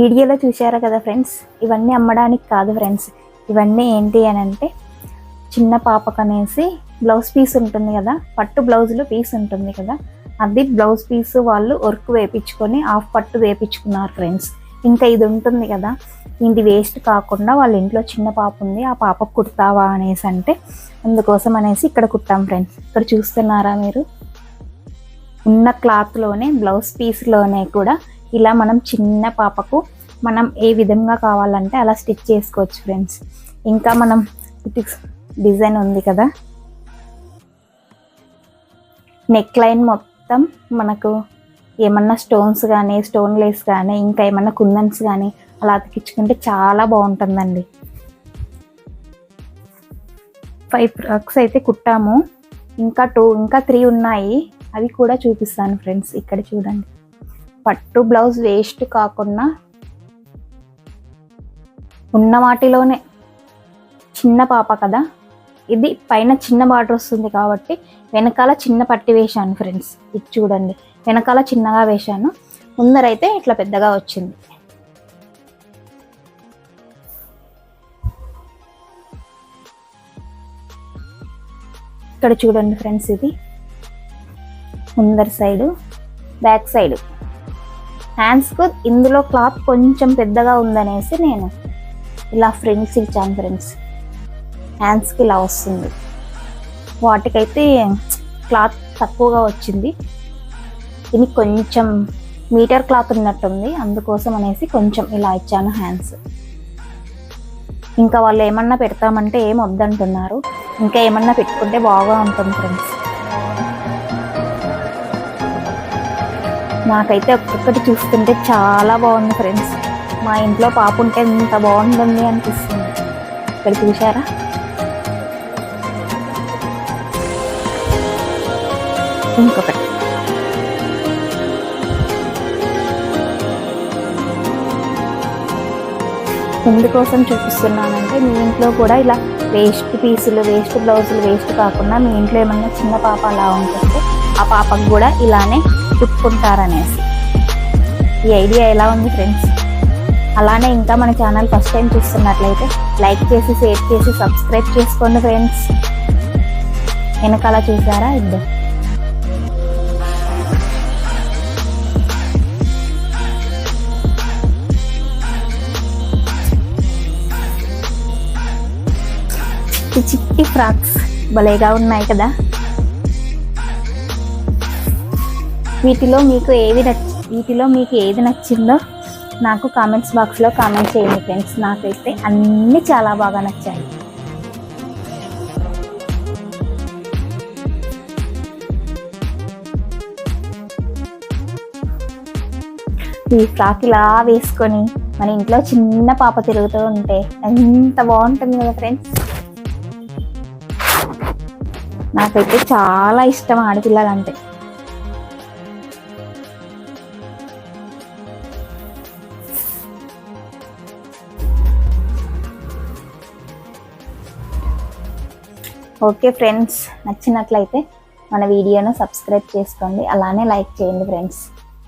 వీడియోలో చూశారు కదా ఫ్రెండ్స్? ఇవన్నీ అమ్మడానికి కాదు ఫ్రెండ్స్. ఇవన్నీ ఏంటి అని అంటే చిన్న పాపకు అనేసి బ్లౌజ్ పీస్ ఉంటుంది కదా? పట్టు బ్లౌజ్లో పీస్ ఉంటుంది కదా? అది బ్లౌజ్ పీస్ వాళ్ళు వర్క్ వేపించుకొని హాఫ్ పట్టు వేపించుకున్నారు ఫ్రెండ్స్. ఇంకా ఇది ఉంటుంది కదా? ఇది వేస్ట్ కాకుండా వాళ్ళ ఇంట్లో చిన్న పాప ఉంది. ఆ పాపకు కుడతావా అనేసి అంటే అందుకోసం అనేసి ఇక్కడ కుట్టాం ఫ్రెండ్స్. ఇక్కడ చూస్తున్నారా మీరు? ఉన్న క్లాత్లోనే బ్లౌజ్ పీస్లోనే కూడా ఇలా మనం చిన్న పాపకు మనం ఏ విధంగా కావాలంటే అలా స్టిచ్ చేసుకోవచ్చు ఫ్రెండ్స్. ఇంకా మనం ఇది డిజైన్ ఉంది కదా. నెక్ లైన్ మొత్తం మనకు ఏమన్నా స్టోన్స్ కానీ స్టోన్ లేస్ కానీ ఇంకా ఏమన్నా కుందన్స్ కానీ అలా అతికించుకుంటే చాలా బాగుంటుందండి. ఫైవ్ ఫ్రాక్స్ అయితే కుట్టాము. ఇంకా టూ ఇంకా త్రీ ఉన్నాయి. అవి కూడా చూపిస్తాను ఫ్రెండ్స్. ఇక్కడ చూడండి. పట్టు బ్లౌజ్ వేస్ట్ కాకుండా ఉన్న వాటిలోనే. చిన్న పాప కదా. ఇది పైన చిన్న బార్డర్ వస్తుంది కాబట్టి వెనకాల చిన్న పట్టి వేశాను ఫ్రెండ్స్. ఇది చూడండి. వెనకాల చిన్నగా వేశాను. ముందరైతే ఇట్లా పెద్దగా వచ్చింది. ఇక్కడ చూడండి ఫ్రెండ్స్ ఇది. ముందర సైడు బ్యాక్ సైడ్. హ్యాండ్స్కు ఇందులో క్లాత్ కొంచెం పెద్దగా ఉందనేసి నేను ఇలా ఫ్రెండ్స్ ఇచ్చాను ఫ్రెండ్స్. హ్యాండ్స్కి ఇలా వస్తుంది. వాటికైతే క్లాత్ తక్కువగా వచ్చింది. ఇది కొంచెం మీటర్ క్లాత్ ఉన్నట్టుంది. అందుకోసం అనేసి కొంచెం ఇలా ఇచ్చాను హ్యాండ్స్ ఇంకా వాళ్ళు ఏమన్నా పెడతామంటే ఏం వద్దంటున్నారు. ఇంకా ఏమన్నా పెట్టుకుంటే బాగా ఉంటుంది ఫ్రెండ్స్. నాకైతే ఒక్కొక్కటి చూస్తుంటే చాలా బాగుంది ఫ్రెండ్స్. మా ఇంట్లో పాప ఉంటే ఇంత బాగుంటుంది అనిపిస్తుంది. ఇక్కడ చూసారా ఇంకొకటి. ఎందుకోసం చూపిస్తున్నానంటే మీ ఇంట్లో కూడా ఇలా వేస్ట్ పీసులు వేస్ట్ బ్లౌజులు వేస్ట్ కాకుండా మీ ఇంట్లో ఏమన్నా చిన్న పాప అలా ఉంటుంది ఆ పాపకు కూడా ఇలానే కుట్టుకుంటారనేసి ఈ ఐడియా ఎలా ఉంది ఫ్రెండ్స్? అలానే ఇంకా మన ఛానల్ ఫస్ట్ టైం చూస్తున్నట్లయితే లైక్ చేసి షేర్ చేసి సబ్స్క్రైబ్ చేసుకోండి ఫ్రెండ్స్. వెనకాల చూసారా ఇద్దరు చిట్టి చిట్టి ఫ్రాక్స్ భలేగా ఉన్నాయి కదా? వీటిలో మీకు ఏవి వీటిలో మీకు ఏది నచ్చిందో నాకు కామెంట్స్ బాక్స్లో కామెంట్ చేయండి ఫ్రెండ్స్. నాకైతే అన్నీ చాలా బాగా నచ్చాయి. ఈ ఫ్రాక్ ఇలా వేసుకొని మన ఇంట్లో చిన్న పాప తిరుగుతూ ఉంటే ఎంత బాగుంటుంది కదా ఫ్రెండ్స్. నాకైతే చాలా ఇష్టం ఆడపిల్లలంటే. ఓకే ఫ్రెండ్స్ నచ్చినట్లయితే మన వీడియోను సబ్స్క్రైబ్ చేసుకోండి. అలానే లైక్ చేయండి ఫ్రెండ్స్.